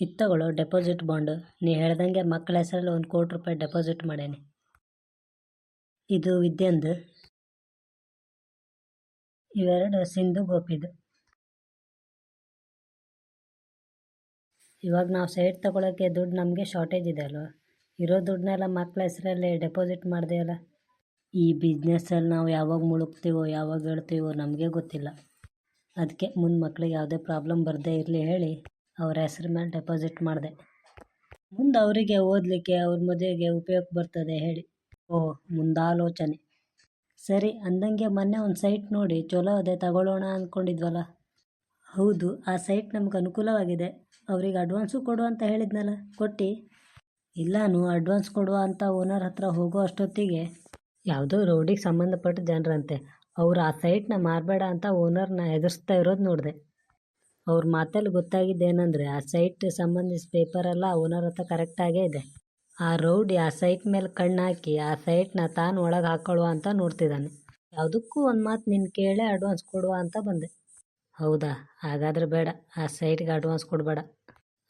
ಇದು ತಗೊಳ್ಳೋ deposit bond. ನೀ ಹೇಳ್ದಂಗೆ ಮಕ್ಕಳ ಹೆಸರಲ್ಲಿ ಒಂದು ಕೋಟಿ ರೂಪಾಯಿ ಡೆಪಾಸಿಟ್ ಮಾಡೇನಿ. ಇದು ವಿದ್ಯಂದು. ಇವೆರಡು ಸಿಂಧು ಗೋಪಿದು. ಇವಾಗ ನಾವು ಸೈಟ್ ತಗೊಳ್ಳೋಕ್ಕೆ ದುಡ್ಡು ನಮಗೆ ಶಾರ್ಟೇಜ್ ಇದೆ ಅಲ್ವಾ? ಇರೋ ದುಡ್ಡನ್ನೆಲ್ಲ ಮಕ್ಕಳ ಹೆಸರಲ್ಲಿ ಡೆಪಾಸಿಟ್ ಮಾಡಿದೆ ಅಲ್ಲ? ಈ ಬಿಸ್ನೆಸ್ಸಲ್ಲಿ ನಾವು ಯಾವಾಗ ಮುಳುಗ್ತೀವೋ, ಯಾವಾಗ ಹೇಳ್ತೀವೋ ನಮಗೆ ಗೊತ್ತಿಲ್ಲ. ಅದಕ್ಕೆ ಮುಂದೆ ಮಕ್ಳಿಗೆ ಯಾವುದೇ ಪ್ರಾಬ್ಲಮ್ ಬರದೇ ಇರಲಿ ಹೇಳಿ. ಅವ್ರ ಹೆಸ್ರ ಮೇಲೆ ಡೆಪಾಸಿಟ್ ಮಾಡಿದೆ. ಮುಂದೆ ಅವರಿಗೆ ಓದಲಿಕ್ಕೆ ಅವ್ರ ಮದುವೆಗೆ ಉಪಯೋಗ ಬರ್ತದೆ ಹೇಳಿ. ಓ, ಮುಂದಾಲೋಚನೆ. ಸರಿ, ಅಂದಂಗೆ ಮೊನ್ನೆ ಒಂದು ಸೈಟ್ ನೋಡಿ, ಚಲೋ ಅದೇ ತಗೊಳ್ಳೋಣ ಅಂದ್ಕೊಂಡಿದ್ವಲ್ಲ ಹೌದು, ಆ ಸೈಟ್ ನಮ್ಗೆ ಅನುಕೂಲವಾಗಿದೆ. ಅವ್ರಿಗೆ ಅಡ್ವಾನ್ಸು ಕೊಡು ಅಂತ ಹೇಳಿದ್ನಲ್ಲ, ಕೊಟ್ಟು? ಇಲ್ಲಾನು ಅಡ್ವಾನ್ಸ್ ಕೊಡುವ ಅಂತ ಓನರ್ ಹತ್ರ ಹೋಗೋ ಅಷ್ಟೊತ್ತಿಗೆ ಯಾವುದೋ ರೋಡಿಗೆ ಸಂಬಂಧಪಟ್ಟ ಜನರಂತೆ. ಅವರು ಆ ಸೈಟ್ನ ಮಾರಬೇಡ ಅಂತ ಓನರ್ನ ಎದುರಿಸ್ತಾ ಇರೋದು ನೋಡಿದೆ. ಅವ್ರ ಮಾತಲ್ಲಿ ಗೊತ್ತಾಗಿದ್ದೇನೆಂದರೆ, ಆ ಸೈಟ್ ಸಂಬಂಧಿಸಿದ ಪೇಪರೆಲ್ಲ ಓನರ್ ಹತ್ರ ಕರೆಕ್ಟಾಗೇ ಇದೆ. ಆ ರೌಡಿ ಆ ಸೈಟ್ ಮೇಲೆ ಕಣ್ಣು ಹಾಕಿ, ಆ ಸೈಟ್ನ ತಾನು ಒಳಗೆ ಹಾಕೊಳ್ಳುವ ಅಂತ ನೋಡ್ತಿದ್ದಾನೆ ಯಾವುದಕ್ಕೂ ಒಂದು ಮಾತು ನಿನ್ನ ಕೇಳೇ ಅಡ್ವಾನ್ಸ್ ಕೊಡುವ ಅಂತ ಬಂದೆ. ಹೌದಾ? ಹಾಗಾದ್ರೆ ಬೇಡ, ಆ ಸೈಟ್ಗೆ ಅಡ್ವಾನ್ಸ್ ಕೊಡಬೇಡ.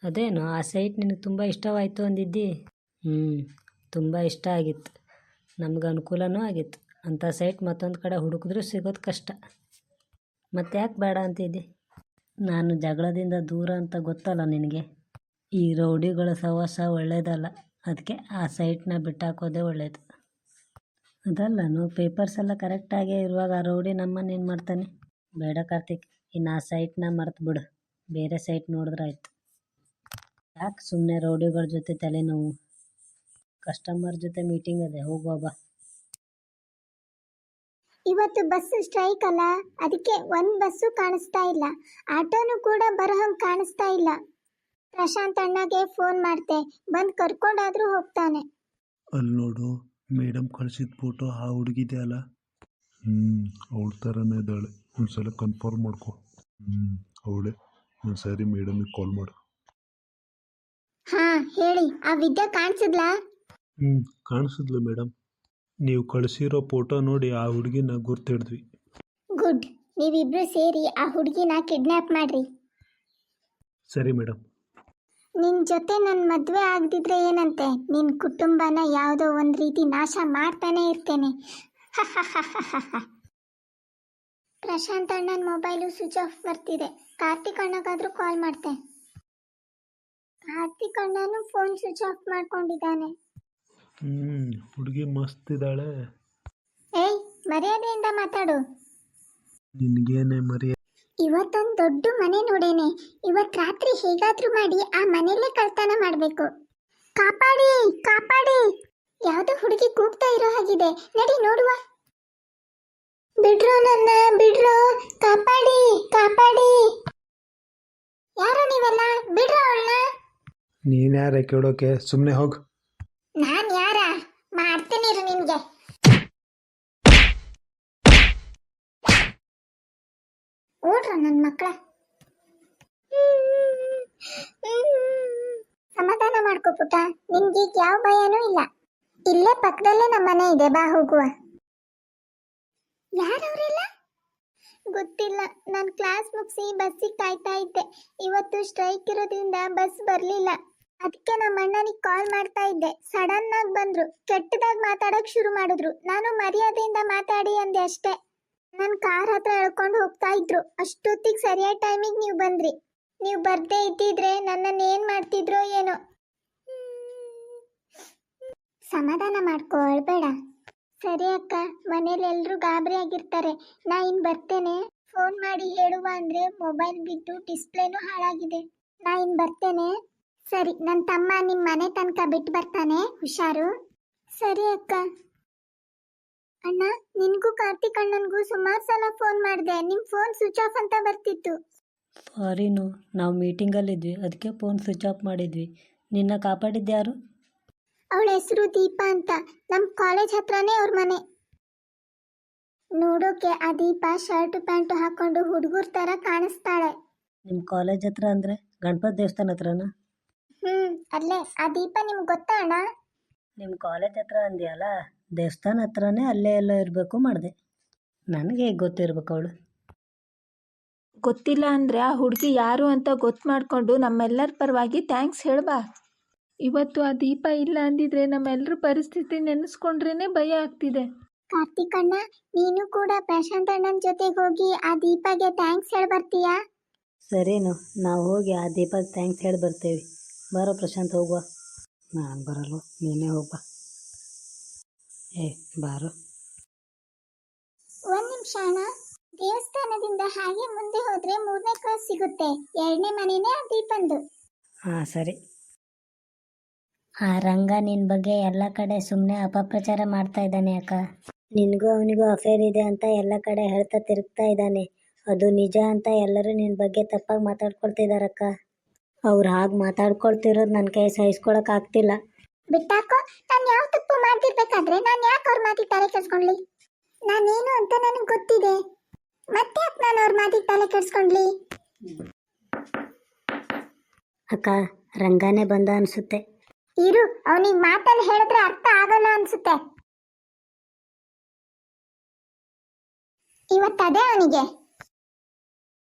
ಅದೇನು, ಆ ಸೈಟ್ ನಿನಗೆ ತುಂಬ ಇಷ್ಟವಾಯಿತು ಅಂದಿದ್ದಿ? ಹ್ಞೂ ತುಂಬ ಇಷ್ಟ ಆಗಿತ್ತು. ನಮ್ಗೆ ಅನುಕೂಲನೂ ಆಗಿತ್ತು. ಅಂಥ ಸೈಟ್ ಮತ್ತೊಂದು ಕಡೆ ಹುಡುಕಿದ್ರೂ ಸಿಗೋದು ಕಷ್ಟ. ಮತ್ತೆ ಯಾಕೆ ಬೇಡ ಅಂತಿದ್ದಿ? ನಾನು ಜಗಳದಿಂದ ದೂರ ಅಂತ ಗೊತ್ತಲ್ಲ ನಿನಗೆ? ಈ ರೌಡಿಗಳ ಸಹವಾಸ ಒಳ್ಳೆಯದಲ್ಲ ಅದಕ್ಕೆ ಆ ಸೈಟ್ನ ಬಿಟ್ಟಾಕೋದೇ ಒಳ್ಳೆಯದು ಅದಲ್ಲನು ಪೇಪರ್ಸ್ ಎಲ್ಲ ಕರೆಕ್ಟಾಗೇ ಇರುವಾಗ ಆ ರೌಡಿ ನಮ್ಮನ್ನು ಏನು ಮಾಡ್ತಾನೆ? ಬೇಡ ಕಾರ್ತಿಕ್, ಇನ್ನು ಆ ಸೈಟ್ನ ಮರ್ತು ಬಿಡು. ಬೇರೆ ಸೈಟ್ ನೋಡಿದ್ರೆ ಆಯಿತು. ಯಾಕೆ ಸುಮ್ಮನೆ ರೌಡಿಗಳ ಜೊತೆ ತಲೆನೋವು? ಕಸ್ಟಮರ್ ಜೊತೆ ಮೀಟಿಂಗ್ ಇದೆ ಹೋಗುವ ಬಾ. ಇವತ್ತು ಬಸ್ ಸ್ಟ್ರೈಕ್ ಅಲ್ಲ ಅದಕ್ಕೆ ಒಂದು ಬಸ್ಸು ಕಾಣಿಸ್ತಾ ಇಲ್ಲ. ಆಟೋನು ಕೂಡ ಬರೋ ಹಂಗೆ ಕಾಣಿಸ್ತಾ ಇಲ್ಲ. ಪ್ರಶಾಂತ್ ಅಣ್ಣಗೆ ಫೋನ್ ಮಾಡ್ತೆ ಬಂದು ಕರ್ಕೊಂಡಾದ್ರೂ ಹೋಗ್ತಾನೆ. ಅಲ್ಲಿ ನೋಡು ಮೇಡಮ್ ಕಳಿಸಿದ ಫೋಟೋ ಆ ಹುಡುಗಿದೆ ಅಲ್ಲ? ಹ್ಞೂ ಅವಳ ಥರನೇ ಇದ್ದಾಳೆ. ಒಂದ್ಸಲ ಕನ್ಫರ್ಮ್ ಮಾಡ್ಕೊ. ಹ್ಞೂ ಅವಳೆ ಒಂದು ಸರಿ ಮೇಡಮಿಗೆ ಕಾಲ್ ಮಾಡು. ಹಾ ಹೇಳಿ ಆ ವಿದ್ಯಾ ಕಾಣಿಸಿದ್ಲಾ? ಹ್ಞೂ ಕಾಣಿಸಿದ್ಲು ಮೇಡಮ್ ನೀವು ಕಳಿಸಿರೋ ಫೋಟೋ ನೋಡಿ ಆ ಹುಡುಗಿನ ಗುರ್ತಿಡಿದ್ವಿ. ಗುಡ್ ನೀವಿಬ್ರು ಸೇರಿ ಆ ಹುಡುಗಿನ ಕಿಡ್ನ್ಯಾಪ್ ಮಾಡ್ರಿ. ಸರಿ ಮೇಡಮ್ ನಿನ್ ಜೊತೆ ನನ್ನ ಮದುವೆ ಆಗದಿದ್ರೆ ಏನಂತೆ? ನಿನ್ನ ಕುಟುಂಬನ ಯಾವುದೋ ಒಂದು ರೀತಿ ನಾಶ ಮಾಡ್ತಾನೆ ಇರ್ತೇನೆ. ಪ್ರಶಾಂತ್ ಅಣ್ಣನ ಮೊಬೈಲು ಸ್ವಿಚ್ ಆಫ್ ಬರ್ತಿದೆ. ಕಾರ್ತಿಕ್ ಅಣ್ಣಗಾದ್ರೂ ಕಾಲ್ ಮಾಡ್ತೆ. ಕಾರ್ತಿಕ್ ಅಣ್ಣನು ಫೋನ್ ಸ್ವಿಚ್ ಆಫ್ ಮಾಡ್ಕೊಂಡಿದ್ದಾನೆ. ಹ್ಞೂ ಹುಡುಗಿ ಮಸ್ತ್ ಇದ್ದಾಳೆ. ಏಯ್ ಮರ್ಯಾದೆಯಿಂದ ಮಾತಾಡು. ನಿನ್ಗೇನೆ ಮರ್ಯಾದೆ ಇವತ್ತೊಂದು ದೊಡ್ಡ ಮನೆ ನೋಡೇನೆ. ಇವತ್ ರಾತ್ರಿ ಹೇಗಾದ್ರೂ ಮಾಡಿ ಆ ಮನೆಯಲ್ಲೇ ಕಳ್ತನ ಮಾಡಬೇಕು. ಕಾಪಾಡಿ ಕಾಪಾಡಿ. ಯಾವುದೋ ಹುಡುಗಿ ಕೂಗ್ತಾ ಇರೋ ಹಾಗಿದೆ. ನಡಿ ನೋಡುವ. ಬಿಡ್ರೋ ನನ್ನ ಬಿಡ್ರೋ. ಕಾಪಾಡಿ ಕಾಪಾಡಿ. ಯಾರು ನೀವೆಲ್ಲ? ಬಿಡ್ರೋ ಅವಳನ್ನ. ನೀನು ಯಾರೇ ಕೇಳೋಕೆ? ಸುಮ್ಮನೆ ಹೋಗು ನಾನ್ ಯಾರ ಮಾಡ್ತೀನಿ ಇರು ನಿಮ್ಗೆ ಓಡ್ರ ನನ್ನ ಮಕ್ಕಳ ಸಮಾಧಾನ ಮಾಡ್ಕೋ ಪುಟ್ಟ ಯಾವ ಭಯನೂ ಇಲ್ಲ. ಇಲ್ಲೇ ಪಕ್ಕದಲ್ಲೇ ನಮ್ಮ ಮನೆ ಇದೆ, ಬಾ ಹೋಗುವ. ಯಾರವರೆಲ್ಲ? ಗೊತ್ತಿಲ್ಲ, ನಾನು ಕ್ಲಾಸ್ ಮುಗಿಸಿ ಬಸ್ಸಿಗೆ ಕಾಯ್ತಾ ಇದ್ದೆ. ಇವತ್ತು ಸ್ಟ್ರೈಕ್ ಇರೋದ್ರಿಂದ ಬಸ್ ಬರಲಿಲ್ಲ. ಅದಕ್ಕೆ ನಮ್ಮ ಅಣ್ಣನಿಗೆ ಕಾಲ್ ಮಾಡ್ತಾ ಇದ್ದೆ. ಸಡನ್ ಆಗಿ ಬಂದ್ರು, ಕೆಟ್ಟದಾಗಿ ಮಾತಾಡಕ್ ಶುರು ಮಾಡಿದ್ರು. ನಾನು ಮರ್ಯಾದೆಯಿಂದ ಮಾತಾಡಿ ಅಂದೆ ಅಷ್ಟೇ. ನನ್ನ ಕಾರ್ ಹತ್ರ ಎಳ್ಕೊಂಡು ಹೋಗ್ತಾ ಇದ್ರು. ಅಷ್ಟೊತ್ತಿಗೆ ಸರಿಯಾದ ಟೈಮಿಗೆ ನೀವು ಬಂದ್ರಿ. ನೀವು ಬರ್ದೇ ಇದ್ದಿದ್ರೆ ನನ್ನನ್ನು ಏನ್ ಮಾಡ್ತಿದ್ರೋ ಏನೋ. ಸಮಾಧಾನ ಮಾಡ್ಕೋ, ಅಳ್ಬೇಡ. ಸರಿ ಅಕ್ಕ, ಮನೇಲಿ ಎಲ್ರು ಗಾಬರಿ ಆಗಿರ್ತಾರೆ. ನಾ ಇನ್ ಬರ್ತೇನೆ. ಫೋನ್ ಮಾಡಿ ಹೇಳುವ ಅಂದ್ರೆ ಮೊಬೈಲ್ ಬಿದ್ದು ಡಿಸ್ಪ್ಲೇನು ಹಾಳಾಗಿದೆ. ನಾ ಇನ್ ಬರ್ತೇನೆ. ಸರಿ ನನ್ನ ತಮ್ಮ ನಿಮ್ಮ ಮನೆ ತನಕ ಬಿಟ್ಟು ಬರ್ತಾನೆ. ಹುಷಾರು. ಸರಿ ಅಕ್ಕ. ಅಣ್ಣ ನಿನ್ಗೂ ಕಾರ್ತಿಕ್ ಅಣ್ಣನ್ಗೂ ಸುಮಾರು ಸಲ ಫೋನ್ ಮಾಡಿದೆ. ನಿಮ್ಮ ಫೋನ್ ಸ್ವಿಚ್ ಆಫ್ ಅಂತ ಬರ್ತಿತ್ತು. ಸಾರಿನು ನಾವು ಮೀಟಿಂಗಲ್ಲಿದ್ವಿ ಅದಕ್ಕೆ ಫೋನ್ ಸ್ವಿಚ್ ಆಫ್ ಮಾಡಿದ್ವಿ. ನಿನ್ನ ಕಾಪಾಡಿದ್ದು ಯಾರು? ಅವಳ ಹೆಸರು ದೀಪಾ ಅಂತ. ನಮ್ಮ ಕಾಲೇಜ್ ಹತ್ರನೇ ಅವ್ರ ಮನೆ. ನೋಡೋಕೆ ಆ ದೀಪಾ ಶರ್ಟ್ ಪ್ಯಾಂಟ್ ಹಾಕೊಂಡು ಹುಡುಗರ ತರ ಕಾಣಿಸ್ತಾಳೆ. ನಿಮ್ಮ ಕಾಲೇಜ್ ಹತ್ರ ಅಂದ್ರೆ ಗಣಪತಿ ದೇವಸ್ಥಾನ ಹತ್ರನಾ? ಹ್ಮ್ ಅಲ್ಲೇ. ಆ ದೀಪಾ ನಿಮ್ಗೆ ಗೊತ್ತಾ ಅಣ್ಣ? ನಿಮ್ಮ ಕಾಲೇಜ್ ಹತ್ರ ಅಂದ್ಯಲ್ಲ? ದೇವಸ್ಥಾನ ಹತ್ರನೇ ಅಲ್ಲೇ ಎಲ್ಲ ಇರಬೇಕು ಮಾಡಿದೆ. ನನಗೆ ಹೇಗೆ ಗೊತ್ತಿರ್ಬೇಕು ಅವಳು? ಗೊತ್ತಿಲ್ಲ ಅಂದರೆ ಆ ಹುಡುಗಿ ಯಾರು ಅಂತ ಗೊತ್ತು ಮಾಡಿಕೊಂಡು ನಮ್ಮೆಲ್ಲರ ಪರವಾಗಿ ಥ್ಯಾಂಕ್ಸ್ ಹೇಳ್ಬಾ. ಇವತ್ತು ಆ ದೀಪ ಇಲ್ಲ ಅಂದಿದ್ರೆ ನಮ್ಮೆಲ್ಲರ ಪರಿಸ್ಥಿತಿ ನೆನೆಸ್ಕೊಂಡ್ರೇ ಭಯ ಆಗ್ತಿದೆ. ಕಾರ್ತಿಕ್ ಅಣ್ಣ ನೀನು ಕೂಡ ಪ್ರಶಾಂತ್ ಅಣ್ಣನ ಜೊತೆಗೆ ಹೋಗಿ ಆ ದೀಪಗೆ ಥ್ಯಾಂಕ್ಸ್ ಹೇಳಿ ಬರ್ತೀಯಾ? ಸರಿನು ನಾವು ಹೋಗಿ ಆ ದೀಪಕ್ಕೆ ಥ್ಯಾಂಕ್ಸ್ ಹೇಳಿ ಬರ್ತೇವೆ. ಬರೋ ಪ್ರಶಾಂತ್ ಹೋಗುವ. ನಾನು ಬರಲ್ವ? ನೀನೇ ಹೋಗ್ಬಾ. ಏ ಬಾರು. ಒಂದ್ ನಿಮಿಷ ಅಣ್ಣ. ದೇವಸ್ಥಾನದಿಂದ ಹಾಗೆ ಮುಂದೆ ಹೋದ್ರೆ ಮೂರನೇ ಕ್ರಾಸ್ ಸಿಗುತ್ತೆ. ಎರಡನೇ ಮನೆನೇ ಆ ದೀಪಂದು. ಹಾಂ ಸರಿ. ಆ ರಂಗ ನಿನ್ನ ಬಗ್ಗೆ ಎಲ್ಲ ಕಡೆ ಸುಮ್ಮನೆ ಅಪಪ್ರಚಾರ ಮಾಡ್ತಾ ಇದ್ದಾನೆ ಅಕ್ಕ. ನಿನಗೂ ಅವನಿಗೂ ಅಫೇರ್ ಇದೆ ಅಂತ ಎಲ್ಲ ಕಡೆ ಹೇಳ್ತಾ ತಿರುಗ್ತಾ ಇದ್ದಾನೆ. ಅದು ನಿಜ ಅಂತ ಎಲ್ಲರೂ ನಿನ್ನ ಬಗ್ಗೆ ತಪ್ಪಾಗಿ ಮಾತಾಡ್ಕೊಳ್ತಿದಾರಕ್ಕ ಅವ್ರು ಹಾಗೆ ಮಾತಾಡ್ಕೊಳ್ತಿರೋದು ನನ್ನ ಕೈ ಸಹಿಸ್ಕೊಳಕ್ ಆಗ್ತಿಲ್ಲ. ಬಿಟ್ಟಾಕೋ? ನಾನು ಯಾವ ತಪ್ಪು ಮಾಡ್ತಿರ್ಬೇಕಾದ್ರೆ ನಾನು ಯಾಕೆ ಅವ್ರ ಮಾತಿಗೆ ತಲೆ ಕೆಡ್ಸ್ಕೊಂಡ್ಲಿ? ನಾನೇನು ಅಂತ ನನಗೆ ಗೊತ್ತಿದೆ. ಮತ್ತೆ ಯಾಕೆ ನಾನು ಅವ್ರ ಮಾತಿಗೆ ತಲೆ ಕೆಡ್ಸ್ಕೊಂಡ್ಲಿ? ಅಕ್ಕ ರಂಗನೇ ಬಂದ ಅನ್ಸುತ್ತೆ. ಇರು ಅವನಿಗೆ ಮಾತಲ್ಲಿ ಹೇಳಿದ್ರೆ ಅರ್ಥ ಆಗಲ್ಲ ಅನ್ಸುತ್ತೆ. ಇವತ್ತದೇ ಅವನಿಗೆ.